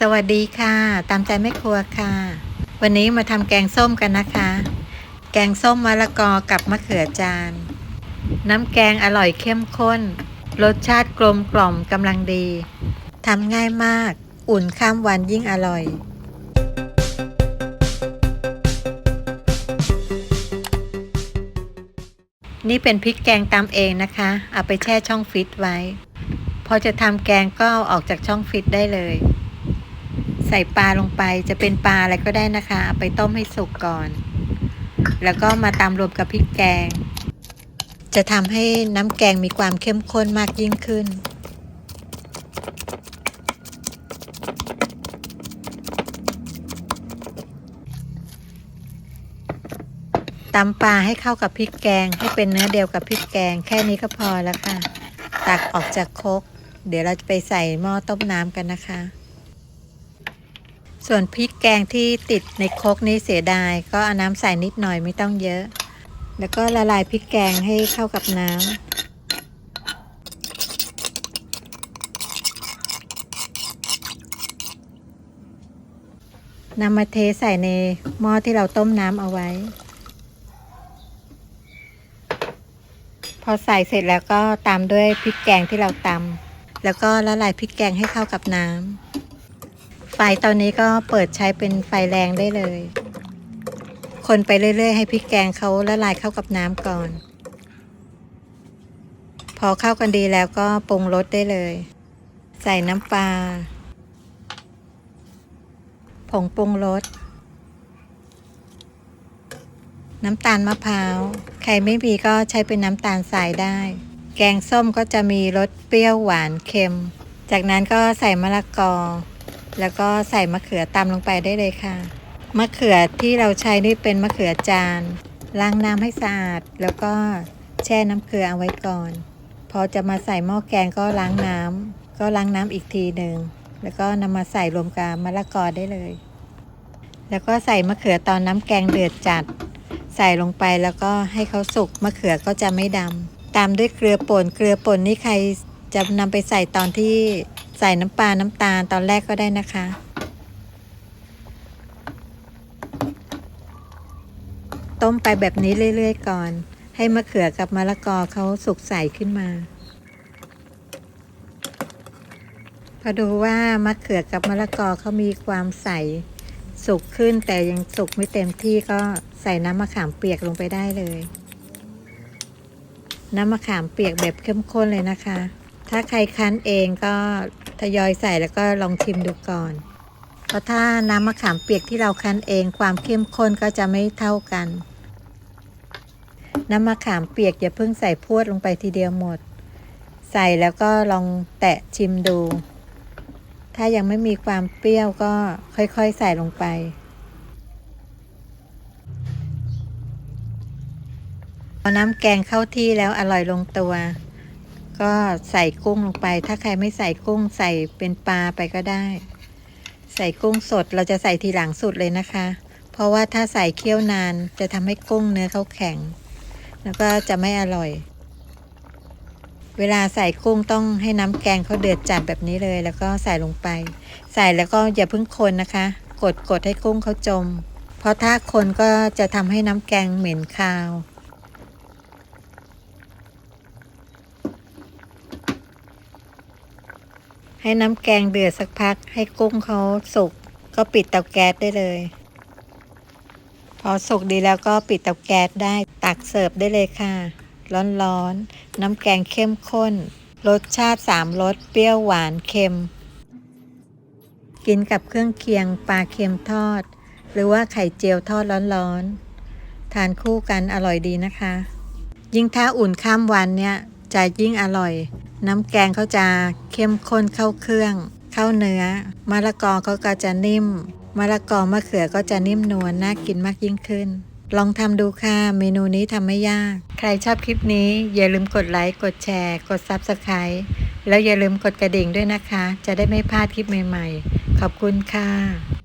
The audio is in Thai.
สวัสดีค่ะ ตามใจแม่ครัวค่ะ วันนี้มาทำแกงส้มกันนะคะ แกงส้มมะละกอกับมะเขือจาน น้ำแกงอร่อยเข้มข้น รสชาติกลมกล่อมกำลังดีทำง่ายมาก อุ่นข้ามวันยิ่งอร่อย นี่เป็นพริกแกงตำเองนะคะ เอาไปแช่ช่องฟิตไว้ พอจะทำแกงก็ออกจากช่องฟิตได้เลย ใส่ปลาลงไปจะเป็นปลาอะไรก็ได้นะคะเอาไปต้มให้สุกก่อน แล้วก็มาตำรวมกับพริกแกง จะทำให้น้ำแกงมีความเข้มข้นมากยิ่งขึ้น ตำปลาให้เข้ากับพริกแกง ให้เป็นเนื้อเดียวกับพริกแกง แค่นี้ก็พอแล้วค่ะ ตักออกจากครกเดี๋ยวเราจะไปใส่หม้อต้มน้ำกันนะคะ ส่วนพริกแกงที่ติดในครกนี้เสียดาย ก็เอาน้ำใส่นิดหน่อยไม่ต้องเยอะ แล้วก็ละลายพริกแกงให้เข้ากับน้ำนำมาเทใส่ในหม้อที่เราต้มน้ำเอาไว้ พอใส่เสร็จแล้วก็ตามด้วยพริกแกงที่เราตำแล้วก็ละลายพริกแกงให้เข้ากับน้ำ ไฟตอนนี้ก็เปิดใช้เป็นไฟแรงได้เลย คนไปเรื่อย ๆ ให้พริกแกงเขาละลายเข้ากับน้ำก่อน พอเข้ากันดีแล้วก็ปรุงรสได้เลย ใส่น้ำปลาผงปรุงรสน้ำตาลมะพร้าว ใครไม่มีก็ใช้เป็นน้ำตาลทรายได้ แกงส้มก็จะมีรสเปรี้ยวหวานเค็ม จากนั้นก็ใส่มะละกอ แล้วก็ใส่มะเขือตำลงไปได้เลยค่ะ มะเขือที่เราใช้นี่เป็นมะเขือจาน ล้างน้ำให้สะอาด แล้วก็แช่น้ำเกลือเอาไว้ก่อน พอจะมาใส่หม้อแกงก็ล้างน้ำก็ล้างน้ำอีกทีหนึ่ง แล้วก็นำมาใส่รวมกับมะละกอได้เลย แล้วก็ใส่มะเขือตอนน้ำแกงเดือดจัด ใส่ลงไปแล้วก็ให้เขาสุก มะเขือก็จะไม่ดำตามด้วยเกลือป่น เกลือป่นนี่ใครจะนำไปใส่ตอนที่ ใส่น้ำปลา น้ำตาลตอนแรกก็ได้นะคะ ต้มไปแบบนี้เรื่อยๆก่อน ให้มะเขือกับมะละกอเขาสุกใสขึ้นมา พอดูว่ามะเขือกับมะละกอเขามีความใสสุกขึ้นแต่ยังสุกไม่เต็มที่ก็ใส่น้ำมะขามเปียกลงไปได้เลย น้ำมะขามเปียกแบบเข้มข้นเลยนะคะ ถ้าใครคั้นเองก็ ทยอยใส่แล้วก็ลองชิมดูก่อน เพราะถ้าน้ำมะขามเปียกที่เราคั้นเองความเข้มข้นก็จะไม่เท่ากัน น้ำมะขามเปียกอย่าเพิ่งใส่พวดลงไปทีเดียวหมด ใส่แล้วก็ลองแตะชิมดู ถ้ายังไม่มีความเปรี้ยวก็ค่อยๆใส่ลงไปพอน้ำแกงเข้าที่แล้วอร่อยลงตัว ก็ใส่กุ้งลงไป ถ้าใครไม่ใส่กุ้งใส่เป็นปลาไปก็ได้ ใส่กุ้งสดเราจะใส่ทีหลังสุดเลยนะคะ เพราะว่าถ้าใส่เคี่ยวนานจะทำให้กุ้งเนื้อเขาแข็ง แล้วก็จะไม่อร่อย เวลาใส่กุ้งต้องให้น้ำแกงเขาเดือดจัดแบบนี้เลย แล้วก็ใส่ลงไป ใส่แล้วก็อย่าเพิ่งคนนะคะ กดกดให้กุ้งเขาจม เพราะถ้าคนก็จะทำให้น้ำแกงเหม็นคาว ให้น้ำแกงเดือดสักพัก ให้กุ้งเขาสุก ก็ปิดเตาแก๊สได้เลย พอสุกดีแล้วก็ปิดเตาแก๊สได้ ตักเสิร์ฟได้เลยค่ะ ร้อนๆน้ำแกงเข้มข้น รสชาติสามรส เปรี้ยวหวานเค็ม กินกับเครื่องเคียงปลาเค็มทอด หรือว่าไข่เจียวทอดร้อนๆ ทานคู่กันอร่อยดีนะคะ ยิ่งถ้าอุ่นข้ามวันเนี่ยจะยิ่งอร่อย น้ำแกงเขาจะเข้มข้นเข้าเครื่อง เข้าเนื้อมะละกอเขาก็จะนิ่มมะละกอมะเขือก็จะนิ่มนวลน่ากินมากยิ่งขึ้น ลองทำดูค่ะ เมนูนี้ทำไม่ยาก ใครชอบคลิปนี้ อย่าลืมกดไลค์กดแชร์ กด Subscribe แล้วอย่าลืมกดกระดิ่งด้วยนะคะ จะได้ไม่พลาดคลิปใหม่ ๆ ขอบคุณค่ะ